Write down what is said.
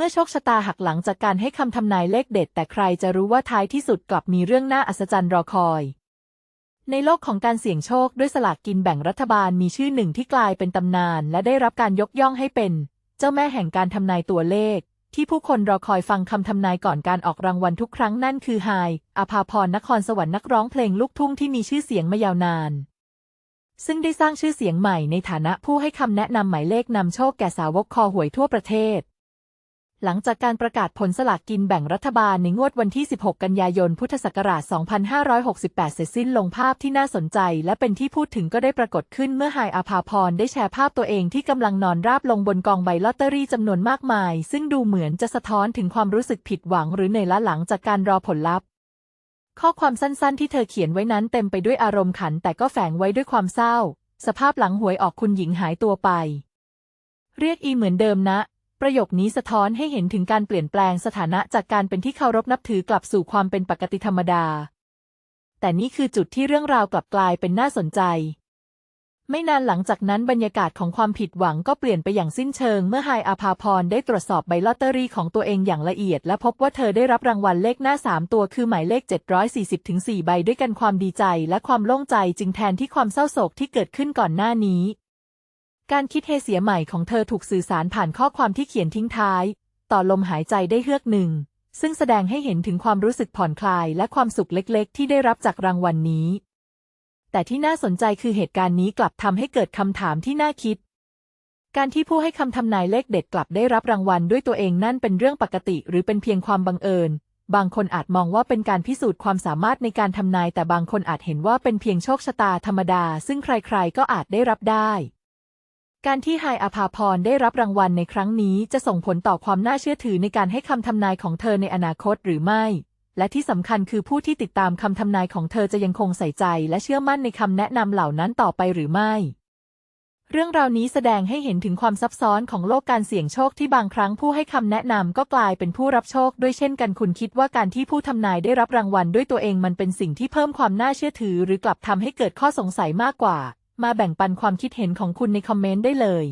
เมื่อโชคชะตาหักหลังจากการให้คำทำนายเลขเด็ด แต่ใครจะรู้ว่าท้ายที่สุดกลับมีเรื่องน่าอัศจรรย์รอคอย ในโลกของการเสี่ยงโชคด้วยสลากกินแบ่งรัฐบาลมีชื่อหนึ่งที่กลายเป็นตำนาน และได้รับการยกย่องให้เป็น เจ้าแม่แห่งการทำนายตัวเลข ที่ผู้คนรอคอยฟังคำทำนายก่อนการออกรางวัลทุกครั้งนั่นคือไฮอาภาพรนครสวรรค์นักร้องเพลงลูกทุ่งที่มีชื่อเสียงมายาวนานซึ่งได้สร้างชื่อเสียงใหม่ในฐานะผู้ให้คำแนะนำหมายเลขนำโชคแก่สาวกคอหวยทั่วประเทศ หลังจากการประกาศผลสลากกินแบ่งรัฐบาลในงวดวันที่ 16 กันยายน พุทธศักราช 2568 เสร็จสิ้นลงภาพที่น่าสนใจและเป็นที่พูดถึงก็ได้ปรากฏขึ้นเมื่อไฮอาภาพรได้แชร์ภาพตัวเองที่กำลังนอนราบลงบนกองใบลอตเตอรี่จำนวนมากมาย ซึ่งดูเหมือนจะสะท้อนถึงความรู้สึกผิดหวังหรือเหนื่อยล้าหลังจากการรอผลลัพธ์ ข้อความสั้นๆ ที่เธอเขียนไว้นั้นเต็มไปด้วยอารมณ์ขัน แต่ก็แฝงไว้ด้วยความเศร้า สภาพหลังหวยออกคุณหญิงหายตัวไป เรียกอีเหมือนเดิมนะ ประโยคนี้สะท้อนให้เห็นถึงการเปลี่ยนแปลงสถานะจากการเป็นที่เคารพนับถือกลับสู่ความเป็นปกติธรรมดา แต่นี่คือจุดที่เรื่องราวกลับกลายเป็นน่าสนใจ ไม่นานหลังจากนั้นบรรยากาศของความผิดหวังก็เปลี่ยนไปอย่างสิ้นเชิง เมื่อไฮอาภาพรได้ตรวจสอบใบลอตเตอรี่ของตัวเองอย่างละเอียด และพบว่าเธอได้รับรางวัลเลขหน้า 3 ตัวคือหมายเลข 740ถึง4ใบด้วยกันความดีใจ และความโล่งใจจึงแทนที่ความเศร้าโศกที่เกิดขึ้นก่อนหน้านี้ การคิดเฮเสียใหม่ของเธอถูกสื่อสารผ่านข้อความที่เขียนทิ้งท้าย ต่อลมหายใจได้เฮือกหนึ่ง ซึ่งแสดงให้เห็นถึงความรู้สึกผ่อนคลายและความสุขเล็กๆ ที่ได้รับจากรางวัลนนี้ แต่ที่น่าสนใจคือเหตุการณ์นี้กลับทำให้เกิดคำถามที่น่าคิด การที่ผู้ให้คำทำนายเลขเด็ดกลับได้รับรางวัลด้วยตัวเองนั่นเป็นเรื่องปกติ หรือเป็นเพียงความบังเอิญ บางคนอาจมองว่าเป็นการพิสูจน์ความสามารถในการทำนาย แต่บางคนอาจเห็นว่าเป็นเพียงโชคชะตาธรรมดา ซึ่งใครๆก็อาจได้รับได้ การที่ไฮอาภาพรได้รับรางวัลในครั้งนี้จะส่งผลต่อความน่าเชื่อถือในการให้คำทำนายของเธอในอนาคตหรือไม่ และที่สำคัญคือผู้ที่ติดตามคำทำนายของเธอจะยังคงใส่ใจและเชื่อมั่นในคำแนะนำเหล่านั้นต่อไปหรือไม่ เรื่องราวนี้แสดงให้เห็นถึงความซับซ้อนของโลกการเสี่ยงโชคที่บางครั้งผู้ให้คำแนะนำก็กลายเป็นผู้รับโชค ด้วยเช่นกันคุณคิดว่าการที่ผู้ทำนายได้รับรางวัลด้วยตัวเองมันเป็นสิ่งที่เพิ่มความน่าเชื่อถือ หรือกลับทำให้เกิดข้อสงสัยมากกว่า มาแบ่งปันความคิดเห็นของคุณในคอมเมนต์ได้เลย